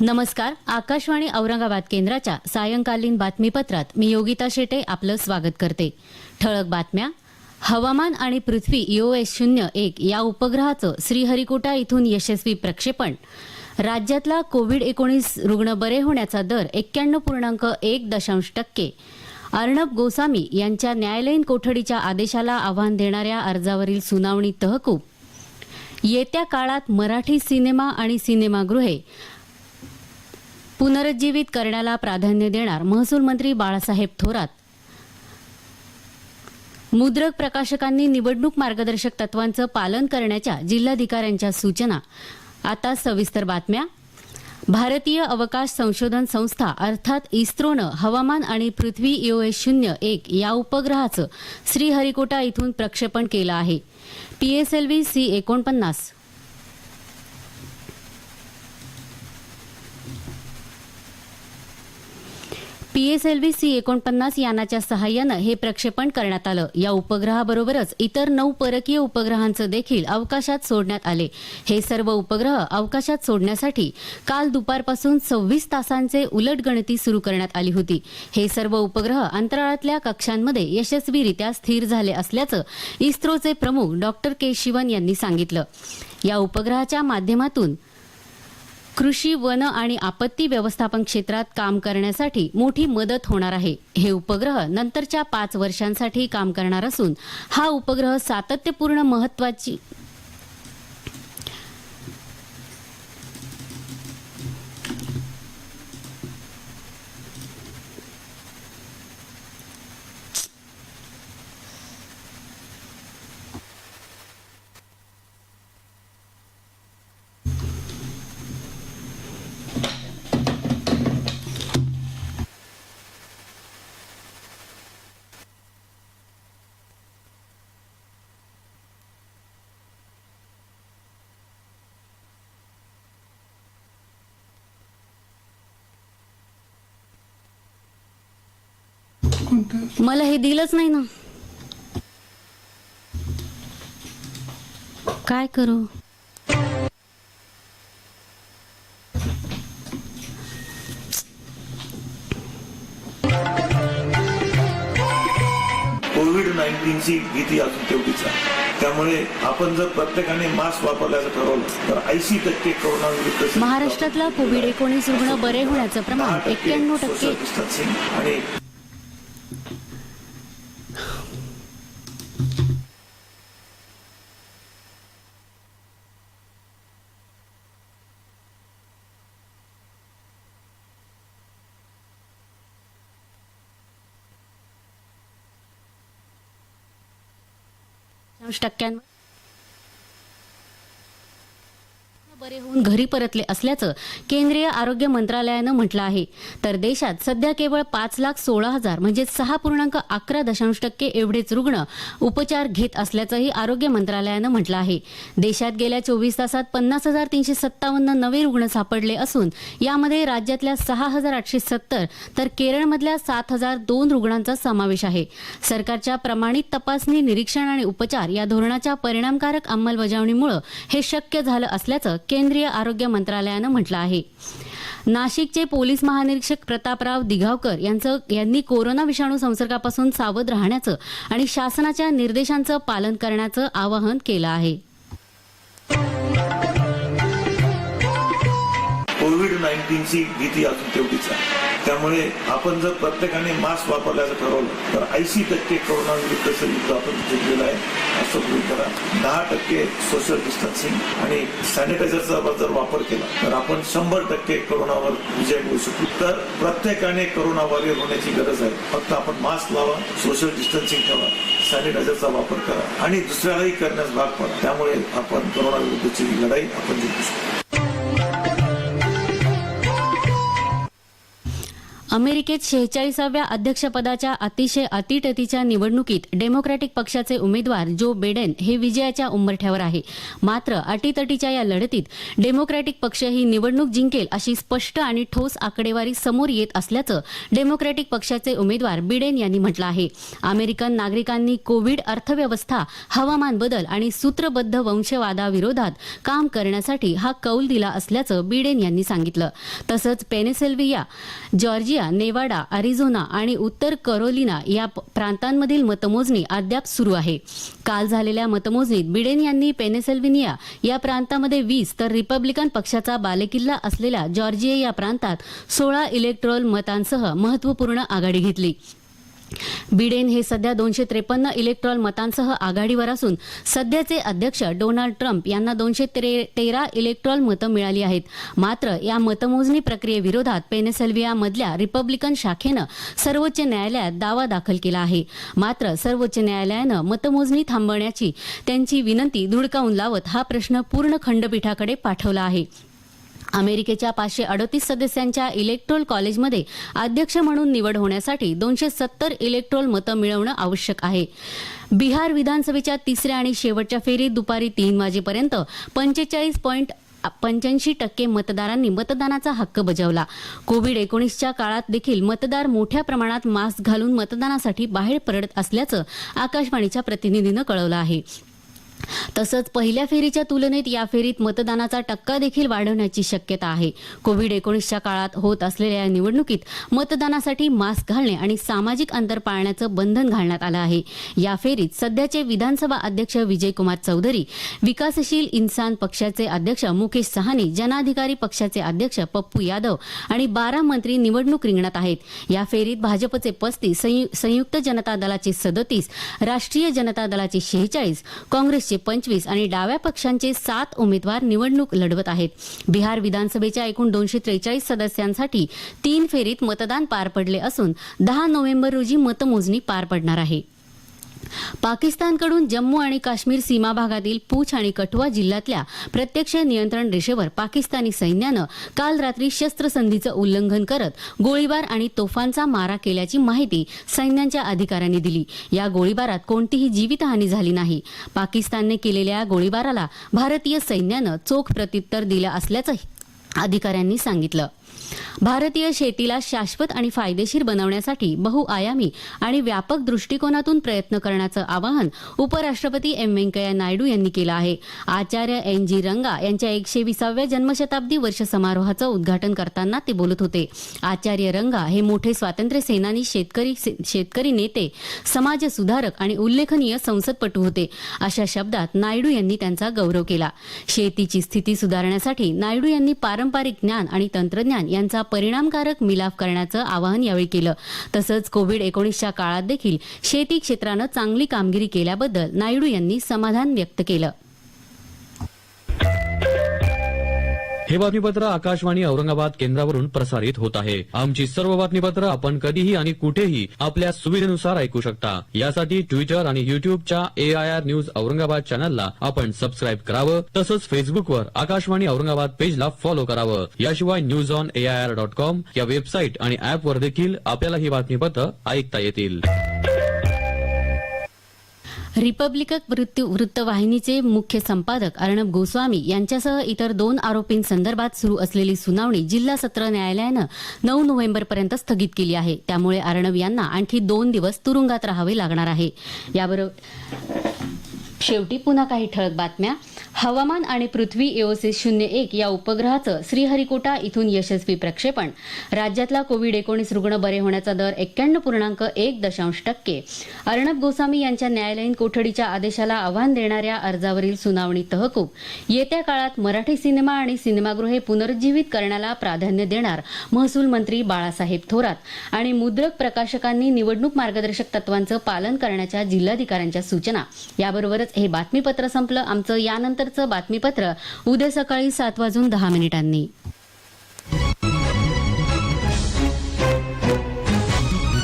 नमस्कार आकाशवाणी औरंगाबाद केंद्राच्या सायंकालीन बातमीपत्रात मी योगिता शेटे आपलं स्वागत करते. ठळक बातम्या हवामान आणि पृथ्वी एस शून्य एक या उपग्रहाचं श्रीहरिकोटा इथून यशस्वी प्रक्षेपण. राज्यातला कोविड एकोणीस रुग्ण बरे होण्याचा दर एक्क्याण्णव पूर्णांक एक दशांश टक्के. अर्णब गोसामी यांच्या न्यायालयीन कोठडीच्या आदेशाला आव्हान देणाऱ्या अर्जावरील सुनावणी तहकूब. येत्या काळात मराठी सिनेमा आणि सिनेमागृहे पुनरुज्जीवित करण्याला प्राधान्य देणार महसूल मंत्री बाळासाहेब थोरात. मुद्रक प्रकाशकांनी निवडणूक मार्गदर्शक तत्वांचं पालन करण्याच्या जिल्हाधिकाऱ्यांच्या सूचना. आता सविस्तर बातम्या. भारतीय अवकाश संशोधन संस्था अर्थात इस्रोनं हवामान आणि पृथ्वी ईओएस शून्य एक या उपग्रहाचं श्रीहरिकोटा इथून प्रक्षेपण केलं आहे. पीएसएलव्ही सी एकोणपन्नास. P S L V C एकोणपन्नास यानाच्या सहाय्यानं हे प्रक्षेपण करण्यात आलं. या उपग्रहाबरोबरच इतर नऊ परकीय उपग्रहांचं देखील अवकाशात सोडण्यात आले. हे सर्व उपग्रह अवकाशात सोडण्यासाठी काल दुपारपासून सव्वीस तासांचे उलटगणती सुरू करण्यात आली होती. हे सर्व उपग्रह अंतराळातल्या कक्षांमध्ये यशस्वीरित्या स्थिर झाले असल्याचं इस्रोचे प्रमुख डॉक्टर के शिवन यांनी सांगितलं. या उपग्रहाच्या माध्यमातून कृषी वन आणि आपत्ती व्यवस्थापन क्षेत्रात काम करण्यासाठी मोठी मदत होणार आहे. हे उपग्रह नंतरच्या पाच वर्षांसाठी काम करणार असून हा उपग्रह सातत्यपूर्ण महत्वाची कोणतं? मला हे दिलंच नाही ना. काय करू? कोविड नाईन्टीनची भीती अजून तेवढीच आहे. त्यामुळे आपण जर प्रत्येकाने मास्क वापरल्याचं ठरवलं तर ऐंशी टक्के कोरोना विरुद्ध महाराष्ट्रातला कोविड एकोणीस रुग्ण बरे होण्याचं प्रमाण एक्क्याण्णव टक्के. सोशल डिस्टन्सिंग आणि बरे होऊन घरी परतले असल्याचं केंद्रीय आरोग्य मंत्रालयानं म्हटलं आहे. तर देशात सध्या केवळ पाच लाख सोळा हजार म्हणजे सहा पूर्णांक अकरा दशांश टक्के एवढेच रुग्ण उपचार घेत असल्याचंही आरोग्य मंत्रालयानं म्हटलं आहे. देशात गेल्या चोवीस तासात पन्नास हजार तीनशे सत्तावन्न नवे रुग्ण सापडले असून यामध्ये राज्यातल्या सहा हजार आठशे सत्तर तर केरळमधल्या सात हजार दोन रुग्णांचा समावेश आहे. सरकारच्या प्रमाणित तपासणी निरीक्षण आणि उपचार या धोरणाच्या परिणामकारक अंमलबजावणीमुळे हे शक्य झालं असल्याचं केंद्रीय आरोग्य मंत्रालयानं म्हटलं आहे. नाशिकचे पोलीस महानिरीक्षक प्रतापराव दिघावकर यांचं यांनी कोरोना विषाणू संसर्गापासून सावध राहण्याचं आणि शासनाच्या निर्देशांचं पालन करण्याचं आवाहन केलं आहे. कोविड नाईन्टीनची भीती अजून तेवढीच आहे. त्यामुळे आपण जर प्रत्येकाने मास्क वापरल्याचं ठरवलं तर ऐंशी टक्के कोरोना विरुद्धचं युद्ध आपण जिंकलेलं आहे. असं गृहित करा. दहा टक्के सोशल डिस्टन्सिंग आणि सॅनिटायझरचा जर वापर केला तर आपण शंभर टक्के कोरोनावर विजय मिळू शकतो. तर प्रत्येकाने करोनावर वॉरियर होण्याची गरज आहे. फक्त आपण मास्क लावा सोशल डिस्टन्सिंग ठेवा सॅनिटायझरचा वापर करा आणि दुसऱ्यालाही करण्यास भाग पडा. त्यामुळे आपण करोना विरुद्धची लढाई आपण जिंकू शकतो. अमेरिकेत शेहेचाळीसाव्या अध्यक्षपदाच्या अतिशय अतिटतीच्या निवडणुकीत डेमोक्रॅटिक पक्षाचे उमेदवार जो बेडेन हे विजयाच्या उंबरठ्यावर आहे. मात्र अटीतटीच्या या लढतीत डेमोक्रॅटिक पक्ष ही निवडणूक जिंकेल अशी स्पष्ट आणि ठोस आकडेवारी समोर येत असल्याचं डेमोक्रॅटिक पक्षाचे उमेदवार बिडेन यांनी म्हटलं आहे. अमेरिकन नागरिकांनी कोविड अर्थव्यवस्था हवामान बदल आणि सूत्रबद्ध वंशवादाविरोधात काम करण्यासाठी हा कौल दिला असल्याचं बिडेन यांनी सांगितलं. तसंच पेनेसेल्विया जॉर्जिया नेवाडा अरिझोना आणि उत्तर करोलिना या प्रांतांमधील मतमोजणी अद्याप सुरू आहे. काल झालेल्या मतमोजणीत बिडेन यांनी पेनेसेल्विनिया या प्रांतामध्ये वीस तर रिपब्लिकन पक्षाचा बालेकिल्ला असलेल्या जॉर्जिया या प्रांतात सोळा इलेक्ट्रोल मतांसह महत्त्वपूर्ण आघाडी घेतली. बिडेन हे सध्या दोनशे त्रेपन्न इलेक्ट्रॉल मतांसह आघाडीवर असून सध्याचे अध्यक्ष डोनाल्ड ट्रम्प यांना दोनशे तेरा इलेक्ट्रॉल मतं मिळाली आहेत. मात्र या मतमोजणी प्रक्रियेविरोधात पेनेसेल्विया मधल्या रिपब्लिकन शाखेनं सर्वोच्च न्यायालयात दावा दाखल केला आहे. मात्र सर्वोच्च न्यायालयानं मतमोजणी थांबवण्याची त्यांची विनंती धुडकावून लावत हा प्रश्न पूर्ण खंडपीठाकडे पाठवला आहे. अमेरिकेच्या पाचशे अडतीस सदस्यांच्या इलेक्ट्रोल कॉलेजमध्ये अध्यक्ष म्हणून निवड होण्यासाठी दोनशे सत्तर इलेक्ट्रोल मतं मिळवणं आवश्यक आहे. बिहार विधानसभेच्या तिसऱ्या आणि शेवटच्या फेरीत दुपारी तीन वाजेपर्यंत पंचेचाळीस पॉईंट पंच्याऐंशी टक्के मतदारांनी मतदानाचा हक्क बजावला. कोविड एकोणीसच्या काळात देखील मतदार मोठ्या प्रमाणात मास्क घालून मतदानासाठी बाहेर पडत असल्याचं आकाशवाणीच्या प्रतिनिधीनं कळवलं आहे. तसंच पहिल्या फेरीच्या तुलनेत या फेरीत मतदानाचा टक्का देखील वाढवण्याची शक्यता आहे. कोविड एकोणीसच्या काळात होत असलेल्या या निवडणुकीत मतदानासाठी मास्क घालणे आणि सामाजिक अंतर पाळण्याचं बंधन घालण्यात आलं आहे. या फेरीत सध्याचे विधानसभा अध्यक्ष विजयकुमार चौधरी विकासशील इन्सान पक्षाचे अध्यक्ष मुकेश सहानी जनाधिकारी पक्षाचे अध्यक्ष पप्पू यादव आणि बारा मंत्री निवडणूक रिंगणात आहेत. या फेरीत भाजपचे पस्तीस संयुक्त जनता दलाचे सदतीस राष्ट्रीय जनता दलाचे शेहेचाळीस काँग्रेसचे पंचवीस आणि डाव्या पक्षांचे सात उमेदवार निवडणूक लढवत आहेत. बिहार विधानसभेच्या एकूण दोनशे त्रेचाळीस सदस्यांसाठी तीन फेरीत मतदान पार पडले असून दहा नोव्हेंबर रोजी मतमोजणी पार पडणार आहे. पाकिस्तानकडून जम्मू आणि काश्मीर सीमा भागातील पूछ आणि कठुआ जिल्ह्यातल्या प्रत्यक्ष नियंत्रण रेषेवर पाकिस्तानी सैन्यानं काल रात्री शस्त्रसंधीचं उल्लंघन करत गोळीबार आणि तोफांचा मारा केल्याची माहिती सैन्याच्या अधिकाऱ्यांनी दिली. या गोळीबारात कोणतीही जीवितहानी झाली नाही. पाकिस्तानने केलेल्या या गोळीबाराला भारतीय सैन्यानं चोख प्रत्युत्तर दिलं असल्याचं अधिकाऱ्यांनी सांगितलं. भारतीय शेतीला शाश्वत आणि फायदेशीर बनवण्यासाठी बहुआयामी आणि व्यापक दृष्टिकोनातून प्रयत्न करण्याचं आवाहन उपराष्ट्रपती एम व्यंकय्या नायडू यांनी केलं आहे. आचार्य एन जी रंगा यांच्या एकशे विसाव्या जन्मशताब्दी वर्ष समारोहाचं उद्घाटन करताना ते बोलत होते. आचार्य रंगा हे मोठे स्वातंत्र्य सेनानी शेतकरी शेतकरी नेते समाज सुधारक आणि उल्लेखनीय संसदपटू होते. अशा शब्दात नायडू यांनी त्यांचा गौरव केला. शेतीची स्थिती सुधारण्यासाठी नायडू यांनी पारंपरिक ज्ञान आणि तंत्रज्ञान यांचा परिणामकारक मिलाफ करण्याचं आवाहन यावेळी केलं. तसंच कोविड एकोणीसच्या काळात देखील शेती क्षेत्रानं चांगली कामगिरी केल्याबद्दल नायडू यांनी समाधान व्यक्त केलं. हे बातमीपत्र आकाशवाणी औरंगाबाद केंद्रावरून प्रसारित होत आहे. आमची सर्व बातमीपत्र आपण कधीही आणि कुठेही आपल्या सुविधेनुसार ऐकू शकता. यासाठी ट्विटर आणि युट्यूबच्या A I R news Aurangabad चॅनलला आपण सबस्क्राईब करावं तसंच फेसबुकवर आकाशवाणी औरंगाबाद पेजला फॉलो करावं. याशिवाय news on A I R dot com या वेबसाईट आणि ऍपवर देखील आपल्याला ही बातमीपत्र ऐकता येतील. रिपब्लिकन वृत्त वृत्तवाहिनीचे मुख्य संपादक अर्णब गोस्वामी यांच्यासह इतर दोन आरोपींसंदर्भात सुरू असलेली सुनावणी जिल्हा सत्र न्यायालयानं नऊ नोव्हेंबरपर्यंत स्थगित केली आहे. त्यामुळे अर्णब यांना आणखी दोन दिवस तुरुंगात राहावे लागणार आहे. याबरोबर शेवटी पुन्हा काही ठळक बातम्या. हवामान आणि पृथ्वी एओसिस शून्य एक या उपग्रहाचं श्रीहरिकोटा इथून यशस्वी प्रक्षेपण. राज्यातला कोविड एकोणीस रुग्ण बरे होण्याचा दर एक्क्याण्णव पूर्णांक एक दशांश टक्के. अर्णब गोस्वामी यांच्या न्यायालयीन कोठडीच्या आदेशाला आव्हान देणाऱ्या अर्जावरील सुनावणी तहकूब. येत्या काळात मराठी सिनेमा आणि सिनेमागृहे पुनरुज्जीवित करण्याला प्राधान्य देणार महसूल मंत्री बाळासाहेब थोरात आणि मुद्रक प्रकाशकांनी निवडणूक मार्गदर्शक तत्वांचं पालन करण्याच्या जिल्हाधिकाऱ्यांच्या सूचना. याबरोबरच हे बातमीपत्र संपलं. आमचं यानंतरचं बातमीपत्र उद्या सकाळी सात वाजून दहा मिनिटांनी.